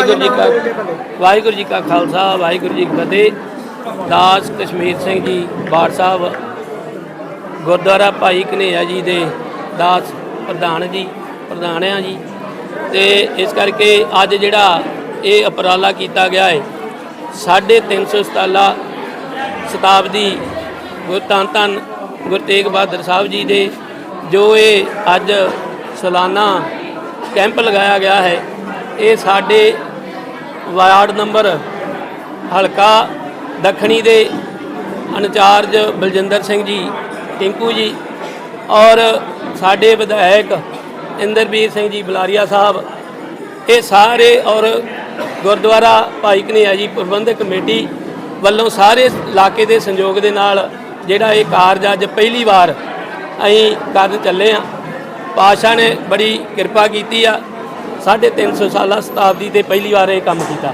ਵਾਹਿਗੁਰੂ ਜੀ ਕਾ ਵਾਹਿਗੁਰੂ ਜੀ ਕਾ ਖਾਲਸਾ, ਵਾਹਿਗੁਰੂ ਜੀ ਕੀ ਫਤਿਹ। ਦਾਸ ਕਸ਼ਮੀਰ ਸਿੰਘ ਜੀ ਬਾੜ ਸਾਹਿਬ, ਗੁਰਦੁਆਰਾ ਭਾਈ ਕਨੇਆ ਜੀ ਦੇ ਦਾਸ ਪ੍ਰਧਾਨ ਜੀ ਪ੍ਰਧਾਨ ਆ ਜੀ। ਤੇ ਇਸ ਕਰਕੇ ਅੱਜ ਜਿਹੜਾ ਇਹ ਉਪਰਾਲਾ ਕੀਤਾ ਗਿਆ ਹੈ, ਸਾਢੇ ਤਿੰਨ ਸੌ ਸਤਾਲਾ ਸ਼ਤਾਬਦੀ ਗੁਰੂ ਧੰਨ ਧੰਨ ਗੁਰੂ ਤੇਗ ਬਹਾਦਰ ਸਾਹਿਬ ਜੀ ਦੇ, ਜੋ ਇਹ ਅੱਜ ਸਾਲਾਨਾ ਕੈਂਪ ਲਗਾਇਆ ਗਿਆ ਹੈ, ਇਹ ਸਾਡੇ ਵਾਰਡ ਨੰਬਰ ਹਲਕਾ ਦੱਖਣੀ ਦੇ ਇੰਚਾਰਜ ਬਲਜਿੰਦਰ ਸਿੰਘ ਜੀ, ਟਿੰਕੂ ਜੀ ਔਰ ਸਾਡੇ ਵਿਧਾਇਕ ਇੰਦਰਬੀਰ ਸਿੰਘ ਜੀ ਬਲਾਰੀਆ ਸਾਹਿਬ, ਇਹ ਸਾਰੇ ਔਰ ਗੁਰਦੁਆਰਾ ਭਾਈ ਕਨਿਆ ਜੀ ਪ੍ਰਬੰਧਕ ਕਮੇਟੀ ਵੱਲੋਂ ਸਾਰੇ ਇਲਾਕੇ ਦੇ ਸੰਯੋਗ ਦੇ ਨਾਲ ਜਿਹੜਾ ਇਹ ਕਾਰਜ ਅੱਜ ਪਹਿਲੀ ਵਾਰ ਅਸੀਂ ਕਰਨ ਚੱਲੇ ਆ ਪਾਸ਼ਾ ਨੇ ਬੜੀ ਕਿਰਪਾ ਕੀਤੀ ਆ। ਸਾਢੇ ਤਿੰਨ ਸੌ ਸਾਲਾ ਸ਼ਤਾਬਦੀ ਤੇ ਪਹਿਲੀ ਵਾਰ ਇਹ ਕੰਮ ਕੀਤਾ।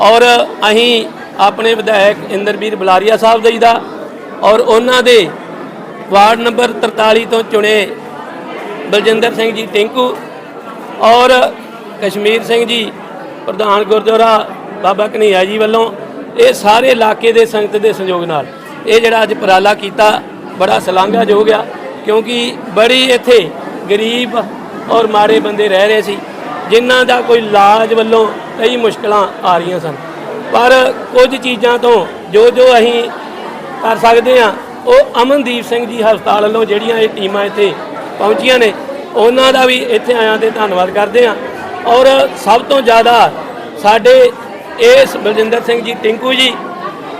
ਔਰ ਅਸੀਂ ਆਪਣੇ ਵਿਧਾਇਕ ਇੰਦਰਬੀਰ ਬਲਾਰੀਆ ਸਾਹਿਬ ਜੀ ਦਾ ਔਰ ਉਹਨਾਂ ਦੇ ਵਾਰਡ ਨੰਬਰ 43 ਤੋਂ ਚੁਣੇ ਬਲਜਿੰਦਰ ਸਿੰਘ ਜੀ ਟਿੰਕੂ ਔਰ ਕਸ਼ਮੀਰ ਸਿੰਘ ਜੀ, ਪ੍ਰਧਾਨ ਗੁਰਦੁਆਰਾ ਬਾਬਾ ਕਨਈਆ ਜੀ ਵੱਲੋਂ ਇਹ ਸਾਰੇ ਇਲਾਕੇ ਦੇ ਸੰਗਤ ਦੇ ਸੰਯੋਗ ਨਾਲ ਇਹ ਜਿਹੜਾ ਅੱਜ ਉਪਰਾਲਾ ਕੀਤਾ ਬੜਾ ਸ਼ਲਾਘਾਯੋਗ ਆ, ਕਿਉਂਕਿ ਬੜੀ ਇੱਥੇ ਗਰੀਬ ਔਰ ਮਾੜੇ ਬੰਦੇ ਰਹਿ ਰਹੇ ਸੀ। ਜਿਨ੍ਹਾਂ ਦਾ ਕੋਈ ਇਲਾਜ ਵੱਲੋਂ ਕਈ ਮੁਸ਼ਕਲਾਂ ਆ ਰਹੀਆਂ ਸਨ। ਪਰ ਕੁਝ ਚੀਜ਼ਾਂ ਤੋਂ ਜੋ ਜੋ ਅਸੀਂ ਕਰ ਸਕਦੇ ਆ ਉਹ ਅਮਨਦੀਪ ਸਿੰਘ ਜੀ ਹਸਪਤਾਲ ਵੱਲੋਂ ਜਿਹੜੀਆਂ ਇਹ ਟੀਮਾਂ ਇੱਥੇ ਪਹੁੰਚੀਆਂ ਨੇ, ਉਹਨਾਂ ਦਾ ਵੀ ਇੱਥੇ ਆਇਆਂ ਤੇ ਧੰਨਵਾਦ ਕਰਦੇ ਆ ਔਰ ਸਭ ਤੋਂ ਜ਼ਿਆਦਾ ਸਾਡੇ ਇਸ ਬਲਜਿੰਦਰ ਸਿੰਘ ਜੀ ਟਿੰਕੂ ਜੀ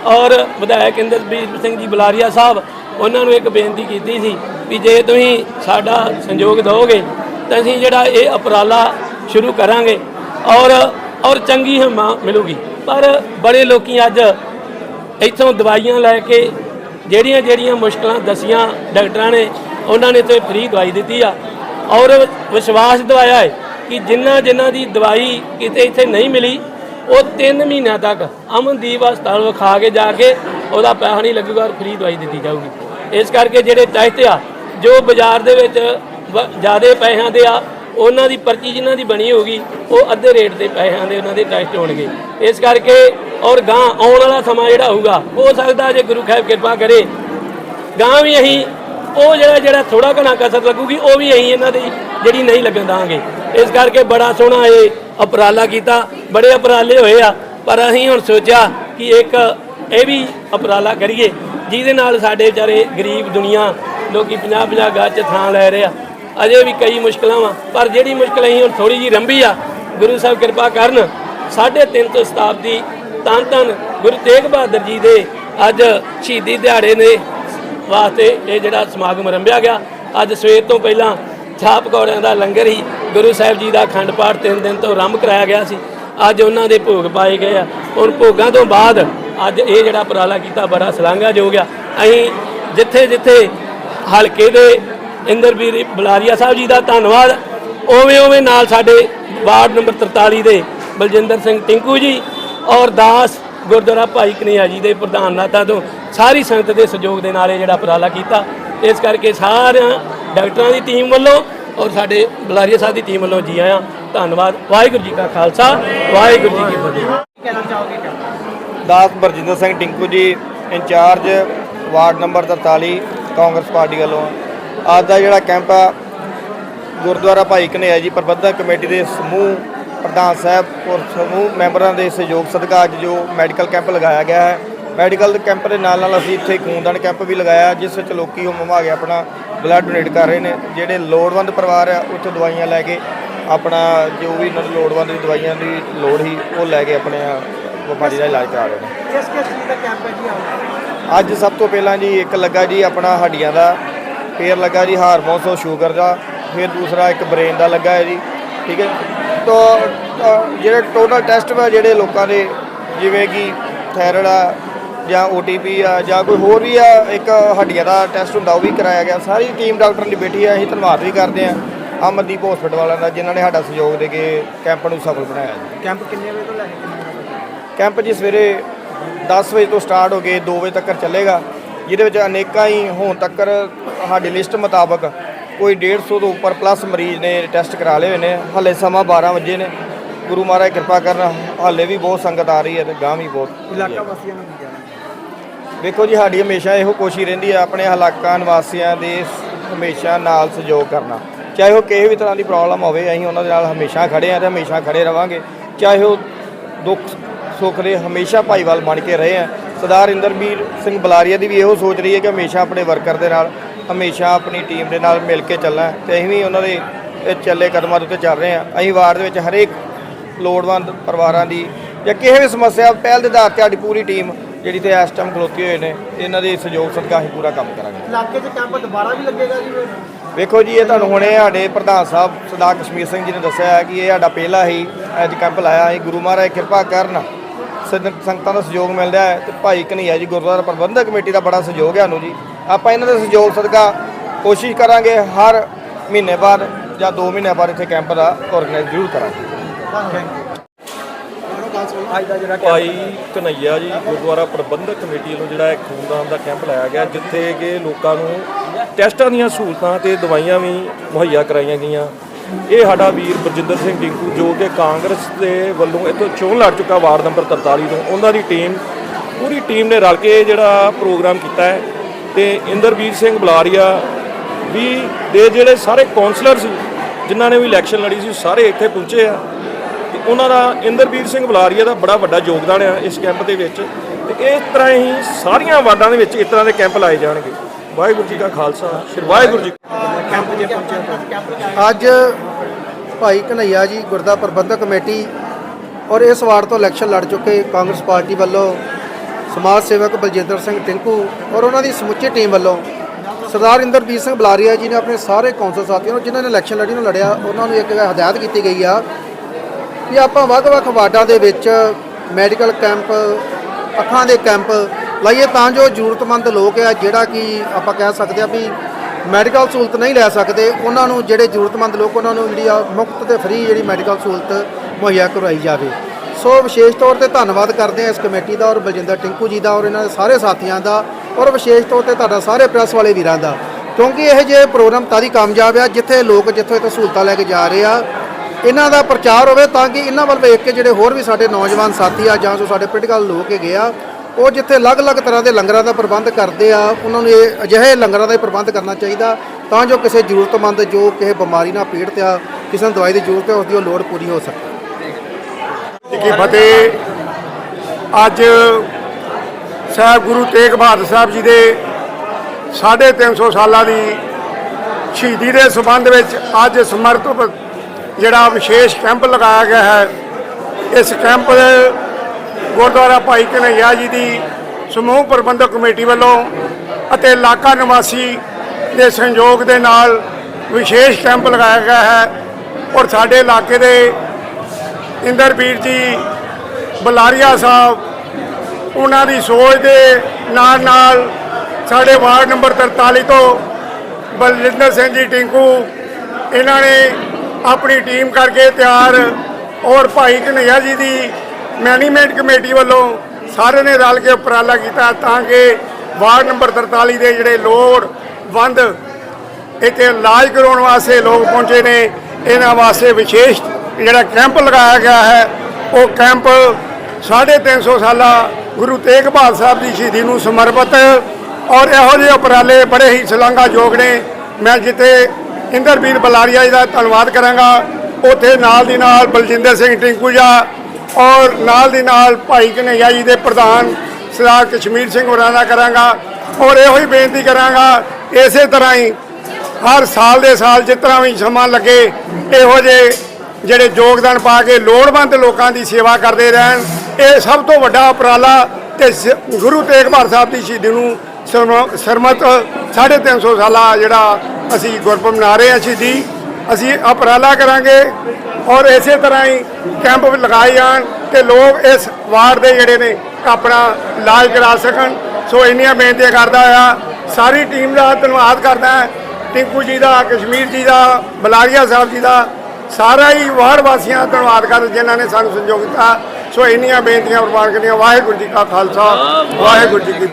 ਔਰ ਵਿਧਾਇਕ ਇੰਦਰਬੀਰ ਸਿੰਘ ਜੀ ਬੁਲਾਰੀਆ ਸਾਹਿਬ, ਉਹਨਾਂ ਨੂੰ ਇੱਕ ਬੇਨਤੀ ਕੀਤੀ ਸੀ ਵੀ ਜੇ ਤੁਸੀਂ ਸਾਡਾ ਸੰਯੋਗ ਦਿਓਗੇ, ਤਾਂ ਅਸੀਂ ਜਿਹੜਾ ਇਹ ਉਪਰਾਲਾ ਸ਼ੁਰੂ ਕਰਾਂਗੇ। ਔਰ ਔਰ ਚੰਗੀ ਹਿੰਮਾ ਮਿਲੂਗੀ। ਪਰ ਬੜੇ ਲੋਕੀ ਅੱਜ ਇੱਥੋਂ ਦਵਾਈਆਂ ਲੈ ਕੇ ਜਿਹੜੀਆਂ ਜਿਹੜੀਆਂ ਮੁਸ਼ਕਲਾਂ ਦਸੀਆਂ ਡਾਕਟਰਾਂ ਨੇ, ਉਹਨਾਂ ਨੇ ਤੇ ਫ੍ਰੀ ਦਵਾਈ ਦਿੱਤੀ ਆ। ਔਰ ਵਿਸ਼ਵਾਸ ਦਵਾਇਆ ਹੈ ਕਿ ਜਿਨ੍ਹਾਂ ਜਿਨ੍ਹਾਂ ਦੀ ਦਵਾਈ ਕਿਤੇ ਇੱਥੇ ਨਹੀਂ ਮਿਲੀ, ਉਹ 3 ਮਹੀਨਿਆਂ ਤੱਕ ਅਮਨਦੀਪ ਹਸਪਤਾਲ ਵਿਖਾ ਕੇ ਜਾ ਕੇ ਉਹਦਾ ਪੈਸਾ ਨਹੀਂ ਲੱਗੂਗਾ ਔਰ ਫ੍ਰੀ ਦਵਾਈ ਦਿੱਤੀ ਜਾਊਗੀ। ਇਸ ਕਰਕੇ ਜਿਹੜੇ ਟੈਸਟ ਆ, ਜੋ ਬਾਜ਼ਾਰ ਦੇ ਵਿੱਚ ਜ਼ਿਆਦਾ ਪੈਸਿਆਂ ਦੇ ਆ ਉਹਨਾਂ ਦੀ ਪਰਚੀ ਜਿਨ੍ਹਾਂ ਦੀ ਬਣੀ ਹੋਗੀ ਉਹ ਅੱਧੇ ਰੇਟ ਤੇ ਪੈਸਿਆਂ ਦੇ ਉਹਨਾਂ ਦੇ ਟੈਸਟ ਹੋਣਗੇ। ਇਸ ਕਰਕੇ ਔਰ ਗਾਂ ਆਉਣ ਵਾਲਾ ਸਮਾਂ ਜਿਹੜਾ ਹੋਊਗਾ, ਹੋ ਸਕਦਾ ਜੇ ਗੁਰੂ ਸਾਹਿਬ ਕਿਰਪਾ ਕਰੇ। ਗਾਂ ਵੀ ਅਸੀਂ, ਉਹ ਜਿਹੜਾ ਜਿਹੜਾ ਥੋੜਾ ਘਣਾ ਕਸਰ ਲੱਗੂਗੀ, ਉਹ ਵੀ ਅਸੀਂ ਇਹਨਾਂ ਦੀ ਜਿਹੜੀ ਨਹੀਂ ਲੱਗਣ ਦਾਂਗੇ ਇਸ ਕਰਕੇ ਬੜਾ ਸੋਹਣਾ ਇਹ ਉਪਰਾਲਾ ਕੀਤਾ। ਬੜੇ ਉਪਰਾਲੇ ਹੋਏ ਆ, ਪਰ ਅਸੀਂ ਹੁਣ ਸੋਚਿਆ ਕਿ ਇੱਕ ਇਹ ਵੀ ਉਪਰਾਲਾ ਕਰੀਏ, ਜਿਹਦੇ ਨਾਲ ਸਾਡੇ ਵਿਚਾਰੇ ਗਰੀਬ ਦੁਨੀਆ, ਲੋਕੀ 50 50 ਗੱਜ 'ਚ ਥਾਂ ਲੈ ਰਹੇ ਆ। ਅਜੇ ਵੀ ਕਈ ਮੁਸ਼ਕਲਾਂ ਵਾ, ਪਰ ਜਿਹੜੀ ਮੁਸ਼ਕਲ ਅਸੀਂ ਹੁਣ ਥੋੜੀ ਜੀ ਰੰਭੀ ਆ, ਗੁਰੂ ਸਾਹਿਬ ਕਿਰਪਾ ਕਰਨ, ਸਾਢੇ ਤਿੰਨ ਤੋਂ ਸ਼ਤਾਬਦੀ ਤਨ ਤਨ ਗੁਰੂ ਤੇਗ ਬਹਾਦਰ ਜੀ ਦੇ ਅੱਜ ਸ਼ਹੀਦੀ ਦਿਹਾੜੇ ਨੇ ਵਾਸਤੇ ਇਹ ਜਿਹੜਾ ਸਮਾਗਮ ਰੰਭਿਆ ਗਿਆ। ਅੱਜ ਸਵੇਰ ਤੋਂ ਪਹਿਲਾਂ ਚਾਹ ਪਕੌੜਿਆਂ ਦਾ ਲੰਗਰ ਹੀ ਗੁਰੂ ਸਾਹਿਬ ਜੀ ਦਾ ਅਖੰਡ ਪਾਠ ਤਿੰਨ ਦਿਨ ਤੋਂ ਆਰੰਭ ਕਰਾਇਆ ਗਿਆ ਸੀ। ਅੱਜ ਉਹਨਾਂ ਦੇ ਭੋਗ ਪਾਏ ਗਏ ਆ। ਔਰ ਭੋਗਾਂ ਤੋਂ ਬਾਅਦ ਅੱਜ ਇਹ ਜਿਹੜਾ ਉਪਰਾਲਾ ਕੀਤਾ ਬੜਾ ਸ਼ਲਾਘਾਯੋਗ ਆ। ਅਸੀਂ ਜਿੱਥੇ ਜਿੱਥੇ ਹਲਕੇ ਦੇ ਇੰਦਰਵੀਰ ਬਲਾਰੀਆ ਸਾਹਿਬ ਜੀ ਦਾ ਧੰਨਵਾਦ। ਉਵੇਂ ਉਵੇਂ ਨਾਲ ਸਾਡੇ ਵਾਰਡ ਨੰਬਰ 43 ਦੇ ਬਲਜਿੰਦਰ ਸਿੰਘ ਟਿੰਕੂ ਜੀ ਔਰ ਦਾਸ ਗੁਰਦੁਆਰਾ ਭਾਈ ਕਨਈਆ ਜੀ ਦੇ ਪ੍ਰਧਾਨ ਨਾਤਾ ਤੋਂ ਸਾਰੀ ਸੰਗਤ ਦੇ ਸਹਿਯੋਗ ਦੇ ਨਾਲ ਇਹ ਜਿਹੜਾ ਉਪਰਾਲਾ ਕੀਤਾ। ਇਸ ਕਰਕੇ ਸਾਰਿਆਂ ਡਾਕਟਰਾਂ ਦੀ ਟੀਮ ਵੱਲੋਂ ਔਰ ਸਾਡੇ ਬਲਾਰੀਆ ਸਾਹਿਬ ਦੀ ਟੀਮ ਵੱਲੋਂ ਜੀ ਆਇਆਂ। ਧੰਨਵਾਦ। ਵਾਹਿਗੁਰੂ ਜੀ ਕਾ ਖਾਲਸਾ। ਵਾਹਿਗੁਰੂ ਜੀ ਕੀ ਫਤਿਹ। ਦਾਸ Barjinder Singh Tinku ji, incharge ward number 43 Congress party ਵੱਲੋਂ ਅੱਜ ਦਾ ਜਿਹੜਾ ਕੈਂਪ ਆ ਗੁਰਦੁਆਰਾ ਭਾਈ ਕਨਿਆ ਜੀ ਪ੍ਰਬੰਧਕ ਕਮੇਟੀ ਦੇ ਸਮੂਹ ਪ੍ਰਧਾਨ ਸਾਹਿਬ ਔਰ ਸਮੂਹ ਮੈਂਬਰਾਂ ਦੇ ਸਹਿਯੋਗ ਸਦਕਾ ਅੱਜ ਜੋ ਮੈਡੀਕਲ ਕੈਂਪ ਲਗਾਇਆ ਗਿਆ ਹੈ। ਮੈਡੀਕਲ ਕੈਂਪ ਦੇ ਨਾਲ ਨਾਲ ਅਸੀਂ ਇੱਥੇ ਖੂਨਦਾਨ ਕੈਂਪ ਵੀ ਲਗਾਇਆ ਜਿਸ ਵਿੱਚ ਲੋਕੀ ਉਹ ਮਮਾ ਕੇ ਆਪਣਾ ਬਲੱਡ ਡੋਨੇਟ ਕਰ ਰਹੇ ਨੇ। ਜਿਹੜੇ ਲੋੜਵੰਦ ਪਰਿਵਾਰ ਆ ਉੱਥੋਂ ਦਵਾਈਆਂ ਲੈ ਕੇ ਆਪਣਾ ਜੋ ਵੀ ਉਹਨਾਂ ਨੂੰ ਲੋੜਵੰਦ ਦੀ ਦਵਾਈਆਂ ਦੀ ਲੋੜ ਸੀ ਉਹ ਲੈ ਕੇ ਆਪਣੇ ਬਿਮਾਰੀ ਦਾ ਇਲਾਜ ਕਰਾ ਰਹੇ ਨੇ। ਕਿਸ ਕਿਸ ਚੀਜ਼ ਦਾ ਕੈਂਪ ਹੈ ਜੀ ਅੱਜ ਸਭ ਤੋਂ ਪਹਿਲਾਂ ਜੀ ਇੱਕ ਲੱਗਾ ਜੀ ਆਪਣਾ ਹੱਡੀਆਂ ਦਾ। ਫੇਰ ਲੱਗਾ ਜੀ ਹਾਰਮੋਨਸ ਔਰ ਸ਼ੂਗਰ ਦਾ ਫਿਰ ਦੂਸਰਾ ਇੱਕ ਬ੍ਰੇਨ ਦਾ ਲੱਗਾ ਹੈ ਜੀ ਠੀਕ ਹੈ ਤੋ ਜਿਹੜੇ ਟੋਟਲ ਟੈਸਟ ਵਾ ਜਿਹੜੇ ਲੋਕਾਂ ਦੇ ਜਿਵੇਂ ਕਿ ਥਾਇਰਾਇਡ ਆ ਜਾਂ OTP ਆ ਜਾਂ ਕੋਈ ਹੋਰ ਵੀ ਆ ਇੱਕ ਹੱਡੀਆਂ ਦਾ ਟੈਸਟ ਹੁੰਦਾ ਉਹ ਵੀ ਕਰਾਇਆ ਗਿਆ। ਸਾਰੀ ਟੀਮ ਡਾਕਟਰਾਂ ਦੀ ਬੈਠੀ ਆ ਅਸੀਂ ਧੰਨਵਾਦ ਵੀ ਕਰਦੇ ਆ ਅਮਨਦੀਪ ਹਸਪੀਟਲ ਵਾਲਿਆਂ ਦਾ ਜਿਨ੍ਹਾਂ ਨੇ ਸਾਡਾ ਸਹਿਯੋਗ ਦੇ ਕੇ ਕੈਂਪ ਨੂੰ ਸਫਲ ਬਣਾਇਆ ਜੀ। ਕੈਂਪ ਕਿੰਨੇ ਵਜੇ ਤੋਂ ਲੈ ਕੇ ਕਿੰਨੇ ਵਜੇ ਕੈਂਪ ਜੀ ਸਵੇਰੇ 10 ਵਜੇ ਤੋਂ ਸਟਾਰਟ ਹੋ ਕੇ 2 ਵਜੇ ਤੱਕ ਚੱਲੇਗਾ। ਜਿਹਦੇ ਵਿੱਚ ਅਨੇਕਾਂ ਹੀ ਹੁਣ ਤੱਕ ਸਾਡੀ ਲਿਸਟ ਮੁਤਾਬਕ ਕੋਈ 150 ਤੋਂ ਉੱਪਰ ਪਲੱਸ ਮਰੀਜ਼ ਨੇ ਟੈਸਟ ਕਰਾ ਲਏ ਹੋਏ ਨੇ। ਹਲੇ ਸਮਾਂ 12 ਵਜੇ ਨੇ। ਗੁਰੂ ਮਹਾਰਾਜ ਕਿਰਪਾ ਕਰਨ ਹਾਲੇ ਵੀ ਬਹੁਤ ਸੰਗਤ ਆ ਰਹੀ ਹੈ ਤੇ ਗਾਂ ਵੀ ਬਹੁਤ ਇਲਾਕਾ ਵਾਸੀਆਂ ਨੂੰ ਕੀ ਵੇਖੋ ਜੀ ਸਾਡੀ ਹਮੇਸ਼ਾ ਇਹੋ ਕੋਸ਼ਿਸ਼ ਰਹਿੰਦੀ ਹੈ ਆਪਣੇ ਇਲਾਕਾ ਨਿਵਾਸੀਆਂ ਦੇ ਹਮੇਸ਼ਾ ਨਾਲ ਸਹਿਯੋਗ ਕਰਨਾ। ਚਾਹੇ ਉਹ ਕਿਸੇ ਵੀ ਤਰ੍ਹਾਂ ਦੀ ਪ੍ਰੋਬਲਮ ਹੋਵੇ ਅਸੀਂ ਉਹਨਾਂ ਦੇ ਨਾਲ ਹਮੇਸ਼ਾ ਖੜੇ ਆ ਤੇ ਹਮੇਸ਼ਾ ਖੜੇ ਰਵਾਂਗੇ। ਚਾਹੇ ਉਹ ਦੁੱਖ ਸੁੱਖ ਦੇ ਹਮੇਸ਼ਾ ਭਾਈਵਾਲ ਬਣ ਕੇ ਰਹੇ ਆ ਸਰਦਾਰ ਇੰਦਰਬੀਰ ਸਿੰਘ ਬਲਾਰੀਆ ਦੀ ਵੀ ਇਹੋ ਸੋਚ ਰਹੀ ਹੈ ਕਿ ਹਮੇਸ਼ਾ ਆਪਣੇ ਵਰਕਰ ਦੇ ਨਾਲ ਹਮੇਸ਼ਾ ਆਪਣੀ ਟੀਮ ਦੇ ਨਾਲ ਮਿਲ ਕੇ ਚੱਲਣਾ ਹੈ ਤੇ ਅਸੀਂ ਵੀ ਉਹਨਾਂ ਦੇ ਇਹ ਚੱਲੇ ਕਦਮਾਂ ਦੇ ਉੱਤੇ ਚੱਲ ਰਹੇ ਆ ਅਸੀਂ ਵਾਰਡ ਦੇ ਵਿੱਚ ਹਰੇਕ ਲੋੜਵੰਦ ਪਰਿਵਾਰਾਂ ਦੀ ਜਾਂ ਕਿਸੇ ਵੀ ਸਮੱਸਿਆ ਪਹਿਲ ਦੇ ਆਧਾਰ ਤੇ ਸਾਡੀ ਪੂਰੀ ਟੀਮ ਜਿਹੜੀ ਤੇ ਇਸ ਟਾਈਮ ਖਲੋਤੀ ਹੋਏ ਨੇ ਇਹਨਾਂ ਦੇ ਸਹਿਯੋਗ ਸਦਕਾ ਅਸੀਂ ਪੂਰਾ ਕੰਮ ਕਰਾਂਗੇ। ਇਲਾਕੇ 'ਚ ਕੈਂਪ ਦੁਬਾਰਾ ਵੀ ਲੱਗੇਗਾ ਜੀ ਵੇਖੋ ਜੀ ਇਹ ਤੁਹਾਨੂੰ ਹੁਣੇ ਸਾਡੇ ਪ੍ਰਧਾਨ ਸਾਹਿਬ ਸਰਦਾਰ ਕਸ਼ਮੀਰ ਸਿੰਘ ਜੀ ਨੇ ਦੱਸਿਆ ਹੈ ਕਿ ਇਹ ਸਾਡਾ ਪਹਿਲਾ ਹੀ ਅੱਜ ਕੈਂਪ ਲਾਇਆ। ਸੀ ਗੁਰੂ ਮਹਾਰਾਜ ਕਿਰਪਾ ਕਰਨ ਸੰਗਤਾਂ ਦਾ ਸਹਿਯੋਗ ਮਿਲਦਾ ਹੈ ਤੇ ਭਾਈ ਕਨਈਆ ਜੀ ਗੁਰਦੁਆਰਾ ਪ੍ਰਬੰਧਕ ਕਮੇਟੀ ਦਾ ਬੜਾ ਸਹਿਯੋਗ ਹੈ ਸਾਨੂੰ ਜੀ। ਆਪਾਂ ਇਹਨਾਂ ਦੇ ਸਹਿਯੋਗ ਸਦਕਾ ਕੋਸ਼ਿਸ਼ ਕਰਾਂਗੇ ਹਰ ਮਹੀਨੇ ਬਾਅਦ ਜਾਂ 2 ਮਹੀਨਿਆਂ ਬਾਅਦ ਇੱਥੇ ਕੈਂਪ ਦਾ ਆਰਗੇਨਾਈਜ਼ ਜ਼ਰੂਰ ਕਰਾਂਗੇ। ਅੱਜ ਦਾ ਭਾਈ ਕਨਈਆ ਜੀ ਗੁਰਦੁਆਰਾ ਪ੍ਰਬੰਧਕ ਕਮੇਟੀ ਵੱਲੋਂ ਜਿਹੜਾ ਇੱਕ ਖੂਨਦਾਨ ਦਾ ਕੈਂਪ ਲਾਇਆ ਗਿਆ, ਜਿੱਥੇ ਕਿ ਲੋਕਾਂ ਨੂੰ ਟੈਸਟਾਂ ਦੀਆਂ ਸਹੂਲਤਾਂ ਤੇ ਦਵਾਈਆਂ ਵੀ ਮੁਹੱਈਆ ਕਰਾਈਆਂ ਗਈਆਂ। ਇਹ ਸਾਡਾ ਵੀਰ ਬਰਜਿੰਦਰ ਸਿੰਘ ਡਿੰਕੂ, ਜੋ ਕਿ ਕਾਂਗਰਸ ਦੇ ਵੱਲੋਂ ਇੱਥੋਂ ਚੋਣ ਲੜ ਚੁੱਕਾ, ਵਾਰਡ ਨੰਬਰ 43 ਤੋਂ। ਉਹਨਾਂ ਦੀ ਟੀਮ, ਪੂਰੀ ਟੀਮ ਨੇ ਰਲ ਕੇ ਜਿਹੜਾ ਪ੍ਰੋਗਰਾਮ ਕੀਤਾ ਹੈ। ਤੇ ਇੰਦਰਵੀਰ ਸਿੰਘ ਬਲਾਰੀਆ ਵੀ, ਦੇ ਜਿਹੜੇ ਸਾਰੇ ਕਾਉਂਸਲਰ ਸੀ, ਜਿਨ੍ਹਾਂ ਨੇ ਵੀ ਇਲੈਕਸ਼ਨ ਲੜੀ ਸੀ ਸਾਰੇ ਇੱਥੇ ਪਹੁੰਚੇ ਆ। ਤੇ ਉਹਨਾਂ ਦਾ, ਇੰਦਰਵੀਰ ਸਿੰਘ ਬਲਾਰੀਆ ਦਾ ਬੜਾ ਵੱਡਾ ਯੋਗਦਾਨ ਆ ਇਸ ਕੈਂਪ ਦੇ ਵਿੱਚ। ਤੇ ਇਸ ਤਰ੍ਹਾਂ ਹੀ ਸਾਰੀਆਂ ਵਾਰਡਾਂ ਦੇ ਵਿੱਚ ਇਸ ਤਰ੍ਹਾਂ ਦੇ ਕੈਂਪ ਲਾਏ ਜਾਣਗੇ। ਵਾਹਿਗੁਰੂ ਜੀ ਕਾ ਖਾਲਸਾ ਸ੍ਰੀ ਵਾਹਿਗੁਰੂ ਜੀ ਕੈਂਪ 'ਚ ਪਹੁੰਚੇ ਅੱਜ ਭਾਈ ਕਨਈਆ ਜੀ ਗੁਰਦਾ ਪ੍ਰਬੰਧਕ ਕਮੇਟੀ ਔਰ ਇਸ ਵਾਰਡ ਤੋਂ ਇਲੈਕਸ਼ਨ ਲੜ ਚੁੱਕੇ ਕਾਂਗਰਸ ਪਾਰਟੀ ਵੱਲੋਂ ਸਮਾਜ ਸੇਵਕ ਬਲਜਿੰਦਰ ਸਿੰਘ ਟਿੰਕੂ ਔਰ ਉਹਨਾਂ ਦੀ ਸਮੁੱਚੀ ਟੀਮ ਵੱਲੋਂ ਸਰਦਾਰ ਇੰਦਰਜੀਤ ਸਿੰਘ ਬਲਾਰੀਆ ਜੀ ਨੇ ਆਪਣੇ ਸਾਰੇ ਕੌਂਸਲ ਸਾਥੀਆਂ ਨੂੰ, ਜਿਨ੍ਹਾਂ ਨੇ ਇਲੈਕਸ਼ਨ ਲੜੀ ਨੂੰ ਲੜਿਆ, ਉਹਨਾਂ ਨੂੰ ਇੱਕ ਹਦਾਇਤ ਕੀਤੀ ਗਈ ਆ ਕਿ ਆਪਾਂ ਵੱਖ-ਵੱਖ ਵਾਰਡਾਂ ਦੇ ਵਿੱਚ ਮੈਡੀਕਲ ਕੈਂਪ, ਅੱਖਾਂ ਦੇ ਕੈਂਪ ਲਾਈਏ ਤਾਂ ਜੋ ਜ਼ਰੂਰਤਮੰਦ ਲੋਕ ਆ ਜਿਹੜਾ ਕਿ ਆਪਾਂ ਕਹਿ ਸਕਦੇ ਆ ਵੀ ਮੈਡੀਕਲ ਸਹੂਲਤ ਨਹੀਂ ਲੈ ਸਕਦੇ, ਉਹਨਾਂ ਨੂੰ ਜਿਹੜੇ ਜ਼ਰੂਰਤਮੰਦ ਲੋਕ, ਉਹਨਾਂ ਨੂੰ ਜਿਹੜੀ ਆ ਮੁਫਤ ਤੇ ਫ੍ਰੀ ਜਿਹੜੀ ਮੈਡੀਕਲ ਸਹੂਲਤ ਮੁਹੱਈਆ ਕਰਵਾਈ ਜਾਵੇ। ਸੋ ਵਿਸ਼ੇਸ਼ ਤੌਰ ਤੇ ਧੰਨਵਾਦ ਕਰਦੇ ਹਾਂ ਇਸ ਕਮੇਟੀ ਦਾ ਔਰ ਬਲਜਿੰਦਰ ਟਿੰਕੂ ਜੀ ਦਾ ਔਰ ਇਹਨਾਂ ਦੇ ਸਾਰੇ ਸਾਥੀਆਂ ਦਾ ਔਰ ਵਿਸ਼ੇਸ਼ ਤੌਰ ਤੇ ਤੁਹਾਡਾ ਸਾਰੇ ਪ੍ਰੈਸ ਵਾਲੇ ਵੀਰਾਂ ਦਾ। ਕਿਉਂਕਿ ਇਹ ਜੇ ਪ੍ਰੋਗਰਾਮ ਤਾਂ ਹੀ ਕਾਮਯਾਬ ਆ ਜਿੱਥੇ ਲੋਕ ਜਿੱਥੋਂ ਇੱਥੋਂ ਸਹੂਲਤਾਂ ਲੈ ਕੇ ਜਾ ਰਹੇ ਆ। ਇਹਨਾਂ ਦਾ ਪ੍ਰਚਾਰ ਹੋਵੇ ਤਾਂ ਕਿ ਇਹਨਾਂ ਵੱਲ ਵੇਖ ਕੇ ਜਿਹੜੇ ਹੋਰ ਵੀ ਸਾਡੇ ਨੌਜਵਾਨ ਸਾਥੀ ਆ ਜਾਂ ਜੋ ਸਾਡੇ ਪੋਲੀਟੀਕਲ ਲੋਕ ਹੈਗੇ ਆ ਉਹ ਜਿੱਥੇ ਅਲੱਗ-ਅਲੱਗ ਤਰ੍ਹਾਂ ਦੇ ਲੰਗਰਾਂ ਦਾ ਪ੍ਰਬੰਧ ਕਰਦੇ ਆ, ਉਹਨਾਂ ਨੂੰ ਇਹ ਅਜਿਹੇ ਲੰਗਰਾਂ ਦਾ ਪ੍ਰਬੰਧ ਕਰਨਾ ਚਾਹੀਦਾ, ਤਾਂ ਜੋ ਕਿਸੇ ਜ਼ਰੂਰਤਮੰਦ ਜੋ ਕਿਸੇ ਬਿਮਾਰੀ ਨਾਲ ਪੀੜਤ ਆ, ਕਿਸੇ ਨੂੰ ਦਵਾਈ ਦੀ ਜ਼ਰੂਰਤ ਹੈ ਉਸ ਦੀ ਉਹ ਲੋੜ ਪੂਰੀ ਹੋ ਸਕੇ। ਜੀ ਕੀ ਫਤਿਹ। ਅੱਜ ਸਾਹਿਬ ਗੁਰੂ ਤੇਗ ਬਹਾਦਰ ਸਾਹਿਬ ਜੀ ਦੇ 350 ਸਾਲਾਂ ਦੀ ਸ਼ਹੀਦੀ ਦੇ ਸੰਬੰਧ ਵਿੱਚ ਅੱਜ ਸਮਰਪਿਤ ਜਿਹੜਾ ਵਿਸ਼ੇਸ਼ ਕੈਂਪ ਲਗਾਇਆ ਗਿਆ ਹੈ, ਇਸ ਕੈਂਪ ਗੁਰਦੁਆਰਾ ਭਾਈ ਕਨਈਆ ਜੀ ਦੀ ਸਮੂਹ ਪ੍ਰਬੰਧਕ ਕਮੇਟੀ ਵੱਲੋਂ ਅਤੇ ਇਲਾਕਾ ਨਿਵਾਸੀ ਦੇ ਸੰਯੋਗ ਦੇ ਨਾਲ ਵਿਸ਼ੇਸ਼ ਕੈਂਪ ਲਗਾਇਆ ਗਿਆ ਹੈ ਔਰ ਸਾਡੇ ਇਲਾਕੇ ਦੇ ਇੰਦਰਵੀਰ ਜੀ ਬਲਾਰੀਆ ਸਾਹਿਬ, ਉਹਨਾਂ ਦੀ ਸੋਚ ਦੇ ਨਾਲ ਨਾਲ ਸਾਡੇ ਵਾਰਡ ਨੰਬਰ 43 ਤੋਂ ਬਲਜਿੰਦਰ ਸਿੰਘ ਜੀ ਟਿੰਕੂ, ਇਹਨਾਂ ਨੇ ਆਪਣੀ ਟੀਮ ਕਰਕੇ ਤਿਆਰ ਔਰ ਭਾਈ ਕਨਈਆ ਜੀ ਦੀ ਮੈਨੇਜਮੈਂਟ ਕਮੇਟੀ ਵੱਲੋਂ ਸਾਰੇ ਨੇ ਰਲ ਕੇ ਉਪਰਾਲਾ ਕੀਤਾ ਤਾਂ ਕਿ ਵਾਰਡ ਨੰਬਰ 43 ਦੇ ਜਿਹੜੇ ਲੋੜਵੰਦ ਇੱਥੇ ਇਲਾਜ ਕਰਾਉਣ ਵਾਸਤੇ ਲੋਕ ਪਹੁੰਚੇ ਨੇ। ਇਹਨਾਂ ਵਾਸਤੇ ਵਿਸ਼ੇਸ਼ ਜਿਹੜਾ ਕੈਂਪ ਲਗਾਇਆ ਗਿਆ ਹੈ, ਉਹ ਕੈਂਪ 350 ਸਾਲਾ ਗੁਰੂ ਤੇਗ ਬਹਾਦਰ ਸਾਹਿਬ ਦੀ ਸ਼ਹੀਦੀ ਨੂੰ ਸਮਰਪਿਤ ਔਰ ਇਹੋ ਜਿਹੇ ਉਪਰਾਲੇ ਬੜੇ ਹੀ ਸ਼ਲਾਘਾਯੋਗ ਨੇ। ਮੈਂ ਜਿੱਥੇ ਇੰਦਰਵੀਰ ਬਲਾਰੀਆ ਜੀ ਦਾ ਧੰਨਵਾਦ ਕਰਾਂਗਾ, ਉੱਥੇ ਨਾਲ ਦੀ ਨਾਲ ਬਲਜਿੰਦਰ ਸਿੰਘ ਟਿੰਕੂਜਾ ਔਰ ਨਾਲ ਦੀ ਨਾਲ ਭਾਈ ਕਨਈਆ ਜੀ ਦੇ ਪ੍ਰਧਾਨ ਸਰਦਾਰ ਕਸ਼ਮੀਰ ਸਿੰਘ ਹੋਰਾਂ ਦਾ ਕਰਾਂਗਾ ਔਰ ਇਹੋ ਹੀ ਬੇਨਤੀ ਕਰਾਂਗਾ, ਇਸੇ ਤਰ੍ਹਾਂ ਹੀ ਹਰ ਸਾਲ ਦੇ ਸਾਲ ਜਿਸ ਤਰ੍ਹਾਂ ਵੀ ਸਮਾਂ ਲੱਗੇ, ਇਹੋ ਜਿਹੇ ਜਿਹੜੇ ਯੋਗਦਾਨ ਪਾ ਕੇ ਲੋੜਵੰਦ ਲੋਕਾਂ ਦੀ ਸੇਵਾ ਕਰਦੇ ਰਹਿਣ, ਇਹ ਸਭ ਤੋਂ ਵੱਡਾ ਉਪਰਾਲਾ ਤੇ ਸ- ਗੁਰੂ ਤੇਗ ਬਹਾਦਰ ਸਾਹਿਬ ਦੀ ਸ਼ਹੀਦੀ ਨੂੰ ਸਰਮ- ਸਰਮਤ 350 ਸਾਲਾ ਜਿਹੜਾ ਅਸੀਂ ਗੁਰਪੁਰਬ ਮਨਾ ਰਹੇ ਹਾਂ ਸ਼ਹੀਦੀ, ਅਸੀਂ ਉਪਰਾਲਾ ਕਰਾਂਗੇ ਔਰ ਇਸੇ ਤਰ੍ਹਾਂ ਹੀ ਕੈਂਪ ਲਗਾਏ ਜਾਣ ਤੇ ਲੋਕ ਇਸ ਵਾਰਡ ਦੇ ਜਿਹੜੇ ਨੇ ਆਪਣਾ ਇਲਾਜ ਕਰਾ ਸਕਣ। ਸੋ ਇੰਨੀਆਂ ਬੇਨਤੀਆਂ ਕਰਦਾ ਆ। ਸਾਰੀ ਟੀਮ ਦਾ ਧੰਨਵਾਦ ਕਰਦਾ ਟਿੰਕੂ ਜੀ ਦਾ, ਕਸ਼ਮੀਰ ਜੀ ਦਾ, ਬਲਾਰੀਆ ਸਾਹਿਬ ਜੀ ਦਾ। ਸਾਰਾ ਹੀ ਵਾਰਡ ਵਾਸੀਆਂ ਦਾ ਧੰਨਵਾਦ ਕਰ ਜਿਨ੍ਹਾਂ ਨੇ ਸਾਨੂੰ ਸੰਯੋਗ ਦਿੱਤਾ। ਸੋ ਇੰਨੀਆਂ ਬੇਨਤੀਆਂ ਪ੍ਰਵਾਨ ਕਰਨੀਆਂ। ਵਾਹਿਗੁਰੂ ਜੀ ਕਾ ਖਾਲਸਾ, ਵਾਹਿਗੁਰੂ ਜੀ ਕੀ